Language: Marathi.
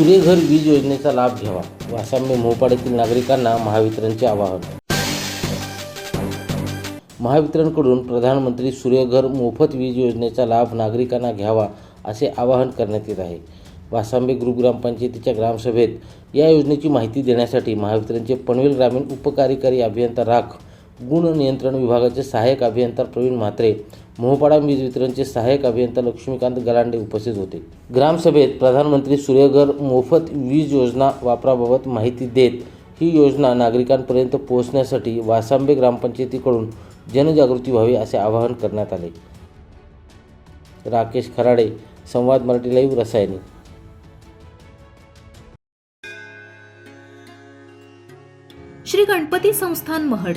सूर्यघर वीज योजनेचा लाभ घ्यावा वासांबे मोपाड्यातील नागरिकांना महावितरणचे आवाहन. महावितरणकडून प्रधानमंत्री सूर्यघर मोफत वीज योजनेचा लाभ नागरिकांना घ्यावा असे आवाहन करण्यात येत आहे. वासांबे ग्रुप ग्रामपंचायतीच्या ग्रामसभेत या योजनेची माहिती देण्यासाठी महावितरणचे पनवेल ग्रामीण उपकार्यकारी अभियंता राख गुण नियंत्रण विभागाचे सहाय्यक अभियंता प्रवीण म्हात्रे मोहपाडा वीज वितरणचे सहाय्यक अभियंता लक्ष्मीकांत गलांडे उपस्थित होते. ग्रामसभेत प्रधानमंत्री सूर्यघर मोफत वीज योजना वापराबाबत माहिती देत ही योजना नागरिकांपर्यंत पोहोचण्यासाठी वासांबे ग्रामपंचायतीकडून जनजागृती व्हावी असे आवाहन करण्यात आले. राकेश खराडे संवाद मराठी लाईव्ह रसायनी. श्री गणपती संस्थान महड.